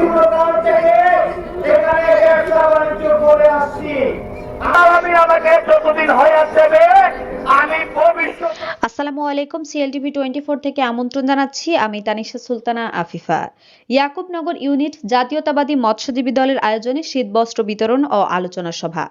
চিরকাল থেকে এখানে ব্যবসা বাণিজ্য করে আসছি। আর আমাকে যতদিন হয়ে যাবে আমি ভবিষ্যৎ আসসালামু আলাইকুম সিএলটিভি টোয়েন্টি ফোর থেকে আমন্ত্রণ জানাচ্ছি। আমি তানিশা সুলতানা আফিফা। ইয়াকুবনগর ইউনিট জাতীয়তাবাদী মৎস্যজীবী দলের আয়োজনে শীতবস্ত্র বিতরণ ও আলোচনা সভা।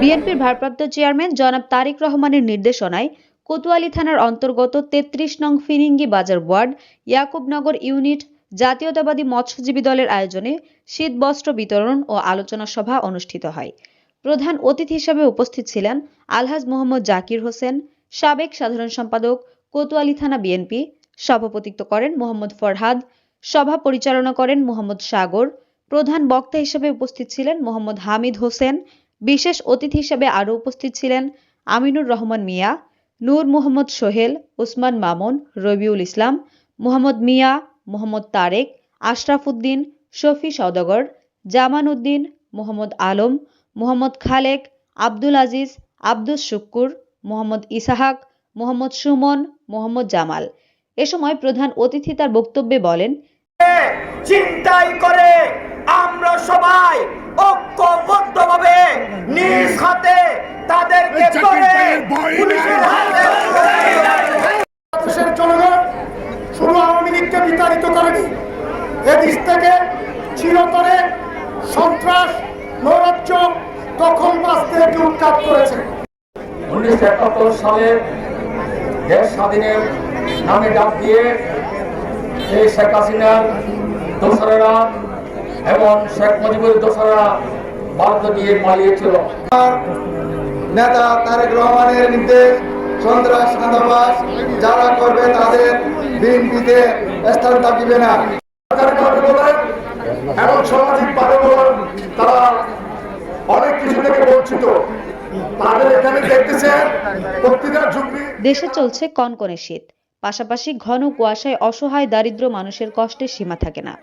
বিএনপির ভারপ্রাপ্ত চেয়ারম্যান জনাব তারিক রহমানের নির্দেশনায় কোতোয়ালি থানার অন্তর্গত তেত্রিশ নং ফিরিঙ্গি বাজার ওয়ার্ড ইয়াকুবনগর ইউনিট জাতীয়তাবাদী মৎস্যজীবী দলের আয়োজনে শীতবস্ত্র বিতরণ ও আলোচনা সভা অনুষ্ঠিত হয়। প্রধান অতিথি হিসেবে উপস্থিত ছিলেন আলহাজ মোহাম্মদ জাকির হোসেন, সাবেক সাধারণ সম্পাদক কোতোয়ালি থানা বিএনপি, সভাপতিত্ব করেন মোহাম্মদ ফরহাদ, সভা পরিচালনা করেন মোহাম্মদ সাগর, প্রধান বক্তা হিসেবে উপস্থিত ছিলেন মোহাম্মদ হামিদ হোসেন বিশেষ অতিথি হিসেবে আরও উপস্থিত ছিলেন আমিনুর রহমান মিয়া, নূর মোহাম্মদ সোহেল ওসমান মামুন, রবিউল ইসলাম, মোহাম্মদ মিয়া, মোহাম্মদ তারেক, আশরাফ উদ্দিন, শফি সওদাগর, জামান উদ্দিন, মোহাম্মদ আলম, মোহাম্মদ খালেক, আব্দুল আজিজ, আব্দুস শুক্কুর, মোহাম্মদ ইসাহাক, মোহাম্মদ সুমন, মোহাম্মদ জামাল। এ সময় প্রধান অতিথি তার বক্তব্যে বলেন চিন্তাই করে সবাই ঐক্যবদ্ধভাবে নিজ হাতে তাদেরকে ধরে পুলিশের হাতে দেশের জনগণ শুধু আওয়ামী লীগকে বিতাড়িত করেনি এদেশ থেকে চিরতরে সন্ত্রাস নৈরাজ্য দখল বাস্তিকে উৎখাত করেছে। উনিশশো একাত্তর সালে দেশ স্বাধীনের নামে ডাক দিয়ে এই শেখ হাসিনার দোসরেরা এবং শেখ মুজিবুর দোসরেরা ভারত দিয়ে পালিয়েছিল। নেতা তারেক রহমানের নির্দেশ সন্ত্রাস চাঁদাবাস যারা করবে তাদের বিএনপিতে স্থান থাকিবে না। এবং সামাজিক বাতাবরণ তারা অনেক কিছু থেকে বঞ্চিত। তাদের এখানে দেখতেছেন প্রতিটা ঝুঁকি। দেশে চলছে কনকনে শীত। পাশাপাশি ঘন কুয়াশায় অসহায় দারিদ্র মানুষের কষ্টের সীমা থাকে না।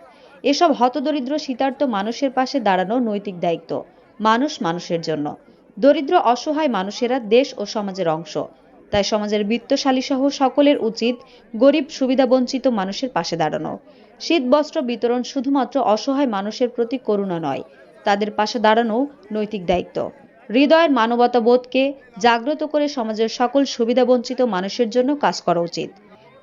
এসব হতদরিদ্র শীতার্ত মানুষের পাশে দাঁড়ানো নৈতিক দায়িত্ব। মানুষ মানুষের জন্য। দরিদ্র অসহায় মানুষেরা দেশ ও সমাজের অংশ। তাই সমাজের বিত্তশালী সহ সকলের উচিত গরিব, সুবিধাবঞ্চিত মানুষের পাশে দাঁড়ানো। শীত, বস্ত্র বিতরণ শুধুমাত্র অসহায় মানুষের প্রতি করুণা নয়, তাদের পাশে দাঁড়ানো নৈতিক দায়িত্ব। হৃদয়ের মানবতাবোধকে জাগ্রত করে সমাজের সকল সুবিধাবঞ্চিত মানুষের জন্য কাজ করা উচিত।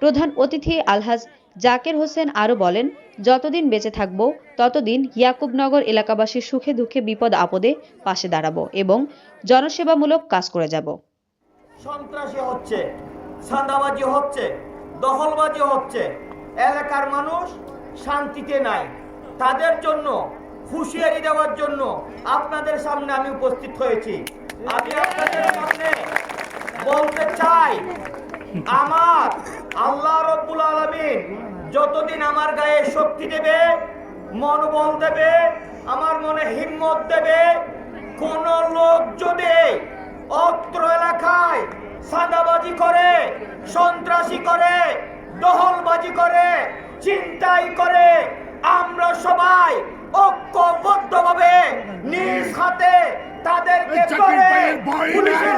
প্রধান অতিথি আলহাজ জাকের হোসেন আরও বলেন, যতদিন বেঁচে থাকব, ততদিন ইয়াকুবনগর এলাকাবাসীর সুখে দুঃখে বিপদ আপদে পাশে দাঁড়াবো এবং জনসেবামূলক কাজ করে যাব। সন্ত্রাসী হচ্ছে চাঁদাবাজি হচ্ছে, দখলবাজি হচ্ছে। এলাকার মানুষ শান্তিতে নাই। তাদের জন্য, হুঁশিয়ারি দেওয়ার জন্য আপনাদের সামনে আমি উপস্থিত হয়েছি। আমি আপনাদের সামনে বলতে চাই আমার আল্লাহ রব্বুল আলমিন যতদিন আমার গায়ে শক্তি দেবে মনোবল দেবে আমার মনে হিম্মত দেবে কোন লোক যদি অত্র এলাকায় সাদাবাজি করে সন্ত্রাসী করে দহলবাজি করে চিন্তাই করে আমরা সবাই ঐক্যবদ্ধভাবে নিজ হাতে তাদেরকে হাতে